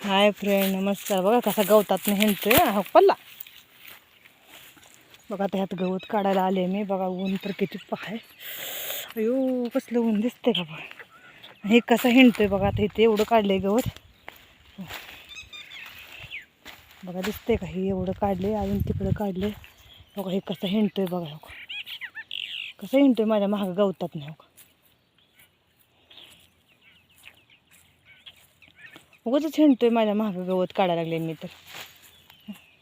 Hi friend नमस्कार बघा कसा गवतात नाही हा पल्ला बघा आता ह्यात गवत काढायला आले मी. बघा ऊन तर किती पाहाय अयो कसलं ऊन दिसतंय का बघा. हे कसं हिंडतोय बघा आता इथे एवढं काढलंय गवत. बघा दिसतंय का हे एवढं काढले अजून तिकडं काढले बघा हे कसं हिंडतोय बघा. कसं हिंडतोय माझ्या महाग गवतात नाही हो का. उगाच हिंडतोय माझ्या महाग गवत काढायला लागले मी तर.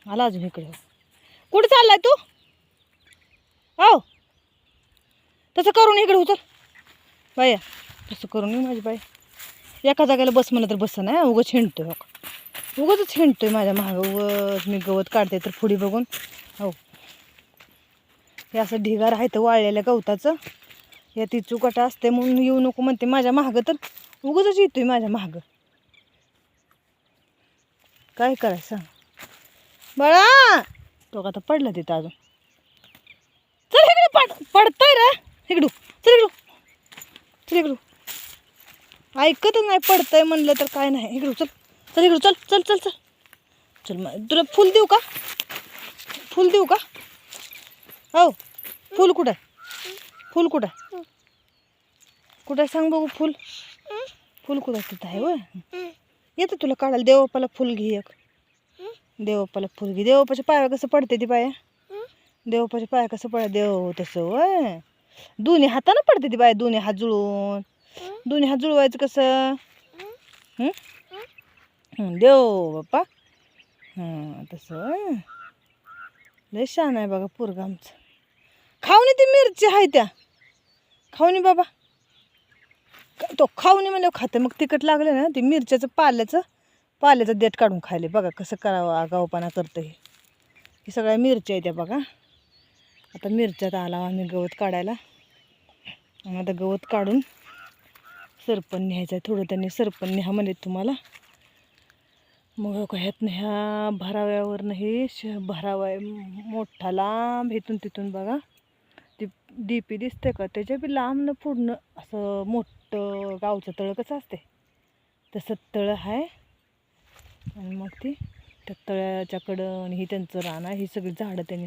आला अजून इकडे. कुठं चाललाय तू? हो तसं करून इकडे उतर बाया तसं करून ये माझी बाई. एका जागेला बस म्हणलं तर बस नाही उगाच हिंडतोय हो उगाच हिंडतोय माझ्या महाग उगच मी गवत काढते तर पुढे बघून. हो हे असं ढिगार आहे तर वाळलेल्या गवताचं. या ती चुकाटा असते म्हणून येऊ नको म्हणते. माझ्या महाग तर उगाच येतोय माझ्या महाग काय करायचं? सांग तो आता पडला तिथं अजून. चल इकडे पड पडतोय रे. इकडू चल इकडू चल इकडू ऐकतच नाही पडतंय म्हणलं तर काय नाही. इकडू चल. चल इकडू चल चल चल चल. चल मग तुला फुल देऊ का? फुल देऊ का? हो. फुल कुठं आहे? फुल कुठं आहे? कुठं आहे? सांग बघू फुल. फुल कुठं आहे? तिथं आहे होय. येतं तुला काढायला? देवप्पाला फुल घे एक. देवप्पाला फुल घे. देवप्पाच्या पाया कसं पडते ती पाया देवप्पाच्या पाया कसं पड देव तसं वय दोन्ही हातानं पडते ती बाया दोन्ही हात जुळून. दोन्ही हात जुळवायचं कसं? देव बाप्पा. हां तसं. लय छान आहे बघा पोरगा आमचं. खाऊनी ती मिरची आहे त्या. खाऊनी बाबा. तो खाऊ नये म्हणलं खाते. मग तिखट लागलं ना ते मिरच्याचं पाल्याचं पाल्याचं देठ काढून खायले. बघा कसं करावं आगाऊपणा करतं हे. ही सगळ्या मिरच्या आहेत त्या बघा. आता मिरच्यात आला आम्ही गवत काढायला. आणि आता गवत काढून सरपण न्यायचं आहे. थोडं त्यांनी सरपण न्या म्हणले तुम्हाला. मग हो का ह्यातनं ह्या भराव्यावरनं हे श भरावा मोठा लांब इथून तिथून बघा. ती डी पी दिसते का? त्याच्या बी लांबनं पूर्ण असं मोठं गावचं तळं कसं असते तसं तळं आहे आणि मग ती त्या तळ्याच्याकडं आणि ही त्यांचं रान आहे ही सगळी झाडं त्यांनी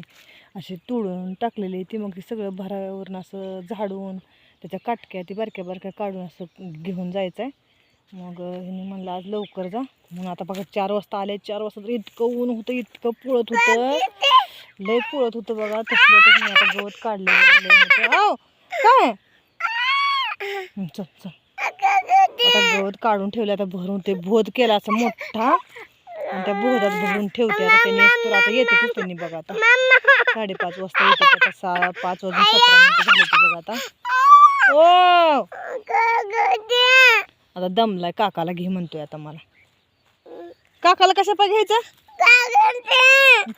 अशी तोडून टाकलेली ती मग ती सगळं भराव्यावरून असं झाडून त्याच्या काटक्या ती बारक्या बारक्या काढून असं घेऊन जायचं आहे मग हिने म्हणलं आज लवकर जा. म्हणून आता बघा चार वाजता आले. चार वाजता तर इतकं ऊन होतं इतकं पुळत होतं. लय पुळत होतं बघा तसलं तर मी आता गवत काढलं हो काय? चल चल. आता गवत काढून ठेवलं आता भरून ते बोध केला असं मोठा. आणि त्या बोधात भरून ठेवते आता त्यांनी तर आता येते त्यांनी बघा आता. साडेपाच वाजता येते आता सहा पाच वाजून सतरा मिनिटं झाले ते बघा आता. ओ आता दमलाय काकाला घे म्हणतोय आता मला. काकाला कशा पाय घ्यायचं?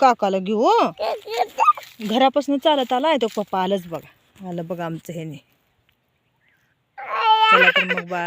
काकाला घेऊ हो? घरापासून चालत आलाय तो पप्पा आलंच बघा. आलं बघा आमचं चला तर मग बा